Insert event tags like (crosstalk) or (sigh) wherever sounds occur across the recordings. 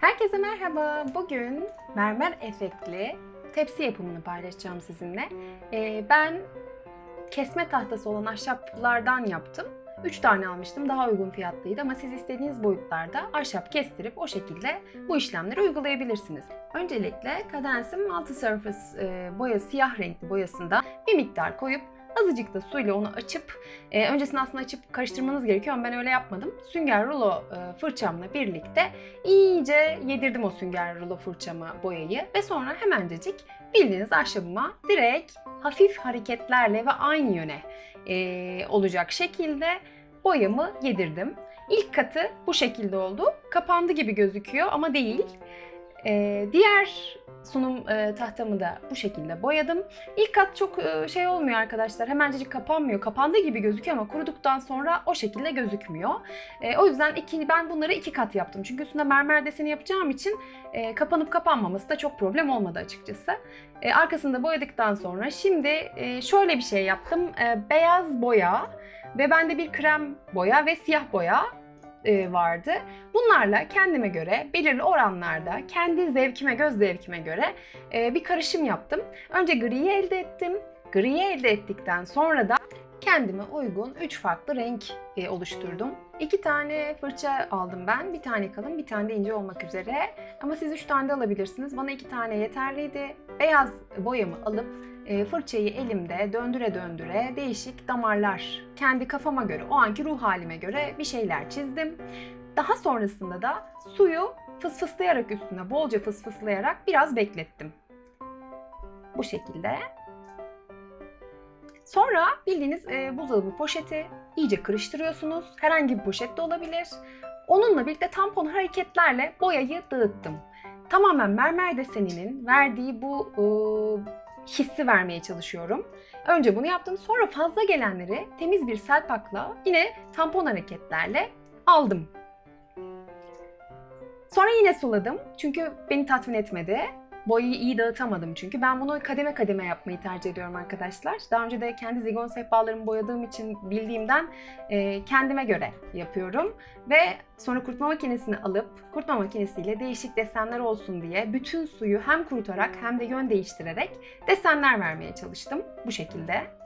Herkese merhaba. Bugün mermer efektli tepsi yapımını paylaşacağım sizinle. Ee, ben kesme tahtası olan ahşaplardan yaptım. 3 tane almıştım. Daha uygun fiyatlıydı ama siz istediğiniz boyutlarda ahşap kestirip o şekilde bu işlemleri uygulayabilirsiniz. Öncelikle Cadence'in Multi Surface boya siyah renkli boyasında bir miktar koyup azıcık da suyla onu açıp e, öncesinde aslında açıp karıştırmanız gerekiyor ama ben öyle yapmadım. Sünger rulo e, fırçamla birlikte iyice yedirdim o sünger rulo fırçama boyayı ve sonra hemencecik bildiğiniz ahşabıma direkt hafif hareketlerle ve aynı yöne e, olacak şekilde boyamı yedirdim. İlk katı bu şekilde oldu. Kapandı gibi gözüküyor ama değil. E, diğer sunum e, tahtamı da bu şekilde boyadım. İlk kat çok e, şey olmuyor arkadaşlar. Hemencecik kapanmıyor. Kapandığı gibi gözüküyor ama kuruduktan sonra o şekilde gözükmüyor. E, o yüzden iki, ben bunları iki kat yaptım. Çünkü üstünde mermer deseni yapacağım için e, kapanıp kapanmaması da çok problem olmadı açıkçası. E, arkasında boyadıktan sonra şimdi e, şöyle bir şey yaptım. E, beyaz boya ve bende bir krem boya ve siyah boya vardı. Bunlarla kendime göre belirli oranlarda kendi zevkime, göz zevkime göre e, bir karışım yaptım. Önce griyi elde ettim. Griyi elde ettikten sonra da kendime uygun 3 farklı renk e, oluşturdum. 2 tane fırça aldım ben. Bir tane kalın, bir tane de ince olmak üzere. Ama siz 3 tane de alabilirsiniz. Bana 2 tane yeterliydi. Beyaz boyamı alıp e, fırçayı elimde döndüre döndüre değişik damarlar kendi kafama göre, o anki ruh halime göre bir şeyler çizdim. Daha sonrasında da suyu fısfıslayarak üstüne bolca fısfıslayarak biraz beklettim. Bu şekilde. Sonra bildiğiniz e, buzdolabı poşeti iyice kırıştırıyorsunuz. Herhangi bir poşet de olabilir. Onunla birlikte tampon hareketlerle boyayı dağıttım. Tamamen mermer deseninin verdiği bu e, hissi vermeye çalışıyorum. Önce bunu yaptım. Sonra fazla gelenleri temiz bir selpakla yine tampon hareketlerle aldım. Sonra yine suladım. Çünkü beni tatmin etmedi. Boyayı iyi dağıtamadım çünkü. Ben bunu kademe kademe yapmayı tercih ediyorum arkadaşlar. Daha önce de kendi zigon sehpalarımı boyadığım için bildiğimden e, kendime göre yapıyorum. Ve sonra kurutma makinesini alıp kurutma makinesiyle değişik desenler olsun diye bütün suyu hem kurutarak hem de yön değiştirerek desenler vermeye çalıştım. Bu şekilde.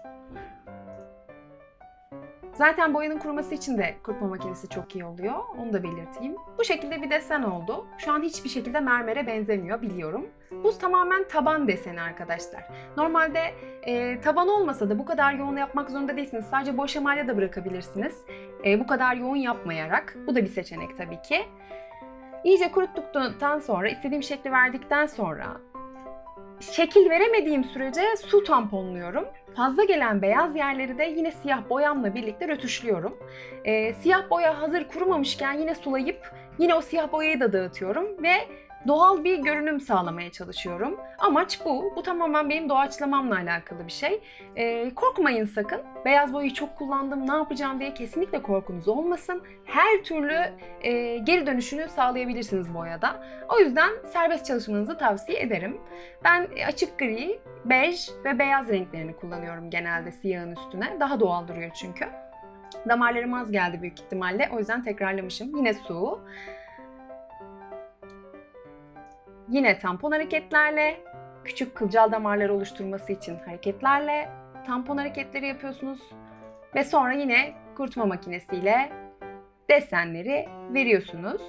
Zaten boyanın kuruması için de kurutma makinesi çok iyi oluyor. Onu da belirteyim. Bu şekilde bir desen oldu. Şu an hiçbir şekilde mermere benzemiyor biliyorum. Bu tamamen taban deseni arkadaşlar. Normalde e, taban olmasa da bu kadar yoğun yapmak zorunda değilsiniz. Sadece boş emalde de bırakabilirsiniz. E, bu kadar yoğun yapmayarak. Bu da bir seçenek tabii ki. İyice kuruttuktan sonra, istediğim şekli verdikten sonra şekil veremediğim sürece su tamponluyorum. Fazla gelen beyaz yerleri de yine siyah boyamla birlikte rötuşluyorum. Ee, siyah boya hazır kurumamışken yine sulayıp yine o siyah boyayı da dağıtıyorum ve doğal bir görünüm sağlamaya çalışıyorum. Amaç bu. Bu tamamen benim doğaçlamamla alakalı bir şey. Ee, korkmayın sakın. Beyaz boyayı çok kullandım, ne yapacağım diye kesinlikle korkunuz olmasın. Her türlü e, geri dönüşünü sağlayabilirsiniz boyada. O yüzden serbest çalışmanızı tavsiye ederim. Ben açık gri, bej ve beyaz renklerini kullanıyorum genelde siyahın üstüne. Daha doğal duruyor çünkü. Damarlarım az geldi büyük ihtimalle. O yüzden tekrarlamışım. Yine su. Yine tampon hareketlerle, küçük kılcal damarlar oluşturması için hareketlerle tampon hareketleri yapıyorsunuz. Ve sonra yine kurutma makinesiyle desenleri veriyorsunuz.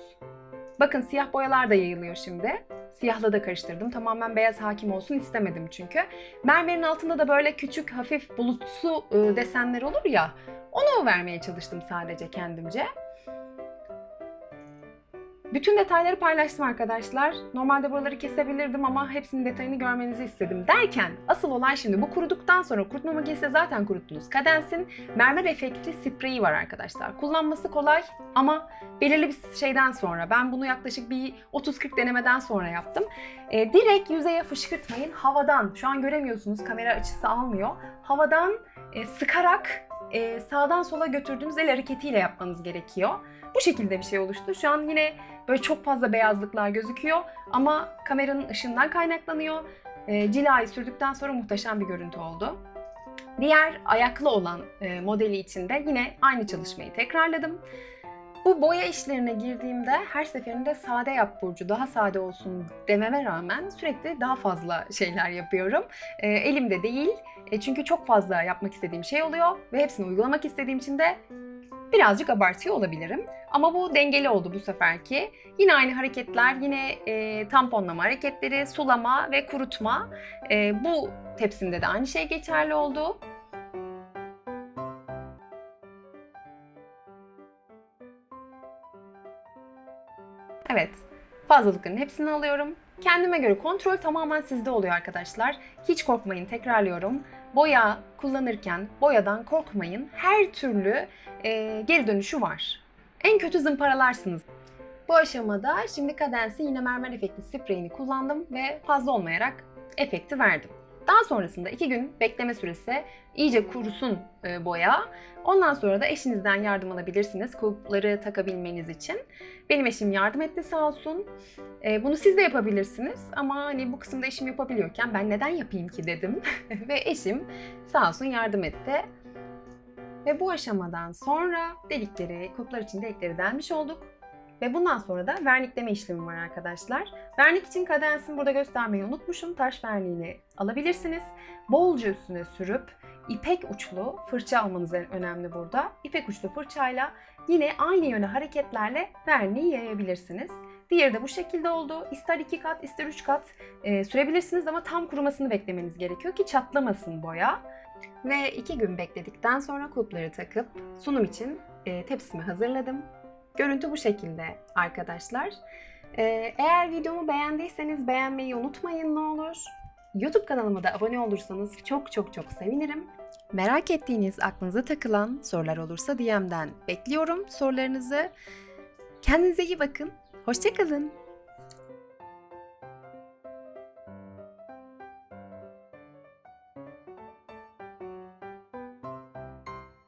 Bakın siyah boyalar da yayılıyor şimdi. Siyahla da karıştırdım. Tamamen beyaz hakim olsun istemedim çünkü. Mermerin altında da böyle küçük hafif bulutsu ıı, desenler olur ya. Onu vermeye çalıştım sadece kendimce. Bütün detayları paylaştım arkadaşlar. Normalde buraları kesebilirdim ama hepsinin detayını görmenizi istedim. Derken asıl olay şimdi bu kuruduktan sonra kurutma makinesi zaten kuruttunuz. Cadence'in mermer efektli spreyi var arkadaşlar. Kullanması kolay ama belirli bir şeyden sonra ben bunu yaklaşık bir 30-40 denemeden sonra yaptım. E, direkt yüzeye fışkırtmayın. Havadan şu an göremiyorsunuz kamera açısı almıyor. Havadan e, sıkarak e, sağdan sola götürdüğünüz el hareketiyle yapmanız gerekiyor. Bu şekilde bir şey oluştu. Şu an yine böyle çok fazla beyazlıklar gözüküyor ama kameranın ışığından kaynaklanıyor. E, cilayı sürdükten sonra muhteşem bir görüntü oldu. Diğer ayaklı olan e, modeli için de yine aynı çalışmayı tekrarladım. Bu boya işlerine girdiğimde her seferinde sade yap Burcu, daha sade olsun dememe rağmen sürekli daha fazla şeyler yapıyorum. E, elimde değil. E, çünkü çok fazla yapmak istediğim şey oluyor ve hepsini uygulamak istediğim için de birazcık abartıyor olabilirim. Ama bu dengeli oldu bu seferki. Yine aynı hareketler, yine e, tamponlama hareketleri, sulama ve kurutma. E, bu tepsimde de aynı şey geçerli oldu. Evet, fazlalıkların hepsini alıyorum. Kendime göre kontrol tamamen sizde oluyor arkadaşlar. Hiç korkmayın, tekrarlıyorum. Boya kullanırken boyadan korkmayın. Her türlü e, geri dönüşü var. En kötü zımparalarsınız. Bu aşamada şimdi kadensi yine mermer efekti spreyini kullandım ve fazla olmayarak efekti verdim. Daha sonrasında iki gün bekleme süresi iyice kurusun e, boya. Ondan sonra da eşinizden yardım alabilirsiniz kulpları takabilmeniz için. Benim eşim yardım etti sağ olsun. E, bunu siz de yapabilirsiniz ama hani bu kısımda eşim yapabiliyorken ben neden yapayım ki dedim. (laughs) Ve eşim sağ olsun yardım etti. Ve bu aşamadan sonra delikleri, kulplar için delikleri delmiş olduk. Ve bundan sonra da vernikleme işlemi var arkadaşlar. Vernik için kadensimi burada göstermeyi unutmuşum. Taş verniğini alabilirsiniz. Bolca üstüne sürüp ipek uçlu fırça almanız önemli burada. İpek uçlu fırçayla yine aynı yöne hareketlerle verniği yayabilirsiniz. Diğeri de bu şekilde oldu. İster iki kat ister üç kat e, sürebilirsiniz ama tam kurumasını beklemeniz gerekiyor ki çatlamasın boya. Ve iki gün bekledikten sonra kulpları takıp sunum için e, tepsimi hazırladım. Görüntü bu şekilde arkadaşlar. Ee, eğer videomu beğendiyseniz beğenmeyi unutmayın ne olur. YouTube kanalıma da abone olursanız çok çok çok sevinirim. Merak ettiğiniz, aklınıza takılan sorular olursa DM'den bekliyorum sorularınızı. Kendinize iyi bakın. Hoşçakalın.